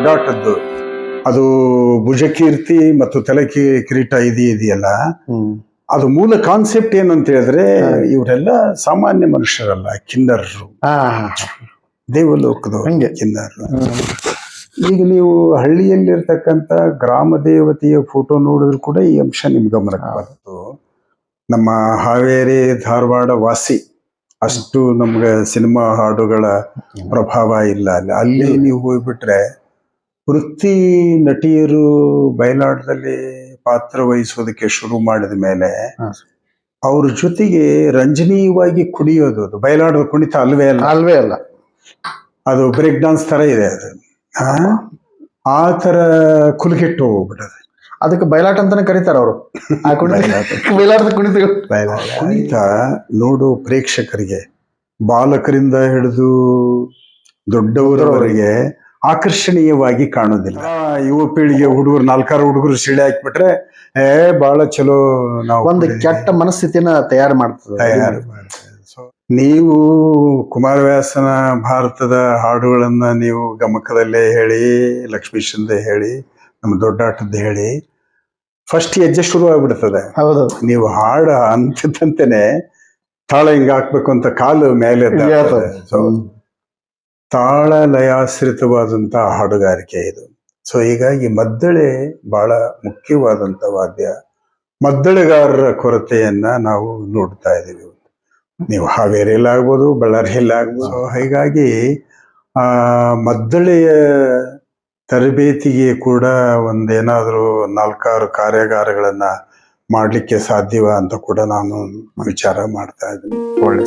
ದೊಡ್ಡಾಟದ್ದು ಅದು ಭುಜಕೀರ್ತಿ ಮತ್ತು ತಲೆ ಕಿರೀಟ ಇದು ಇದೆಯಲ್ಲ ಅದು ಮೂಲ ಕಾನ್ಸೆಪ್ಟ್ ಏನು ಅಂತ ಹೇಳಿದ್ರೆ ಇವರೆಲ್ಲ ಸಾಮಾನ್ಯ ಮನುಷ್ಯರಲ್ಲ ಕಿನ್ನರರು. ದೇವಲೋಕದವರು ಹಂಗೆ. ಕಿನ್ನರರು. ಈಗ ನೀವು ಹಳ್ಳಿಯಲ್ಲಿರ್ತಕ್ಕಂಥ ಗ್ರಾಮ ದೇವತೆಯ ಫೋಟೋ ನೋಡಿದ್ರು ಕೂಡ ಈ ಅಂಶ ನಿಮ್ ಗಮನಕ್ಕೆ ಬಂತು. ನಮ್ಮ ಹಾವೇರಿ ಧಾರವಾಡ ವಾಸಿ ಅಷ್ಟು ನಮ್ಗೆ ಸಿನಿಮಾ ಹಾಡುಗಳ ಪ್ರಭಾವ ಇಲ್ಲ ಅಲ್ಲಿ. ಅಲ್ಲಿ ನೀವು ಹೋಗ್ಬಿಟ್ರೆ ವೃತ್ತಿ ನಟಿಯರು ಬಯಲಾಟದಲ್ಲಿ ಪಾತ್ರ ವಹಿಸೋದಕ್ಕೆ ಶುರು ಮಾಡಿದ ಮೇಲೆ. ಅವ್ರ ಜೊತೆಗೆ ರಂಜನೀಯವಾಗಿ ಕುಣಿಯೋದು ಅದು. ಬಯಲಾಟದ ಕುಣಿತ ಅಲ್ವೇ ಅಲ್ಲ? ಅಲ್ವೇ ಅಲ್ಲ. ಅದು ಬ್ರೇಕ್ ಡಾನ್ಸ್ ತರ ಇದೆ ಅದು. ಆ? ತರ ಕುಲಗೆಟ್ಟು ಹೋಗ್ಬಿಟ್ಟದೆ. ಅದಕ್ಕೆ ಬಯಲಾಟ ಅಂತಾನೆ ಕರೀತಾರ ಅವರು. ಬಯಲಾಟದ ಕುಣಿತ ಕುಣಿತ ನೋಡು ಪ್ರೇಕ್ಷಕರಿಗೆ. ಬಾಲಕರಿಂದ ಹಿಡಿದು ದೊಡ್ಡವರವರೆಗೆ ಆಕರ್ಷಣೀಯವಾಗಿ ಕಾಣೋದಿಲ್ಲ ಯುವ ಪೀಳಿಗೆ ಹುಡುಗರು ನಾಲ್ಕಾರು ಹುಡುಗರು ಸಿಳೆ ಹಾಕ್ಬಿಟ್ರೆ ಏ ಬಹಳ ಚಲೋ ನಾವು ಒಂದು ಕೆಟ್ಟ ಮನಸ್ಥಿತಿನ ತಯಾರು ಮಾಡ್ತದೆ. ತಯಾರು ಸೊ ನೀವು ಕುಮಾರವ್ಯಾಸನ ಭಾರತದ ಹಾಡುಗಳನ್ನ ನೀವು ಗಮಕದಲ್ಲೇ ಹೇಳಿ ಲಕ್ಷ್ಮೀಶಂದ ಹೇಳಿ ನಮ್ಮ ದೊಡ್ಡಾಟದ ಹೇಳಿ ಫಸ್ಟ್ ಹೆಜ್ಜೆ ಶುರು ಆಗ್ಬಿಡ್ತದೆ. ಹೌದು. ನೀವು ಹಾಡು ಅಂತಿದ್ದಂತೆನೆ ತಾಳ ಹಿಂಗ ಹಾಕ್ಬೇಕು ಅಂತ ಕಾಲು ಮೇಲೆ ಎದ್ದಾಡ್ತದೆ. ತಾಳ ಲಯಾಶ್ರಿತವಾದಂಥ ಹಾಡುಗಾರಿಕೆ ಇದು. ಸೊ ಹೀಗಾಗಿ ಮದ್ದಳೆ ಬಹಳ ಮುಖ್ಯವಾದಂತ ವಾದ್ಯ. ಮದ್ದಳೆಗಾರರ ಕೊರತೆಯನ್ನ ನಾವು ನೋಡ್ತಾ ಇದ್ದೀವಿ. ನೀವು ಹಾವೇರಿಯಲ್ಲಿ ಆಗ್ಬೋದು ಬಳ್ಳಾರಿಯಲ್ಲಿ ಆಗ್ಬೋದು ಹೀಗಾಗಿ, ಆ, ಮದ್ದಳೆಯ ತರಬೇತಿಗೆ ಕೂಡ ಒಂದೇನಾದರೂ ನಾಲ್ಕಾರು ಕಾರ್ಯಾಗಾರಗಳನ್ನ ಮಾಡಲಿಕ್ಕೆ ಸಾಧ್ಯವ ಅಂತ ಕೂಡ ನಾನು ವಿಚಾರ ಮಾಡ್ತಾ ಇದ್ದೀನಿ. ಒಳ್ಳೆ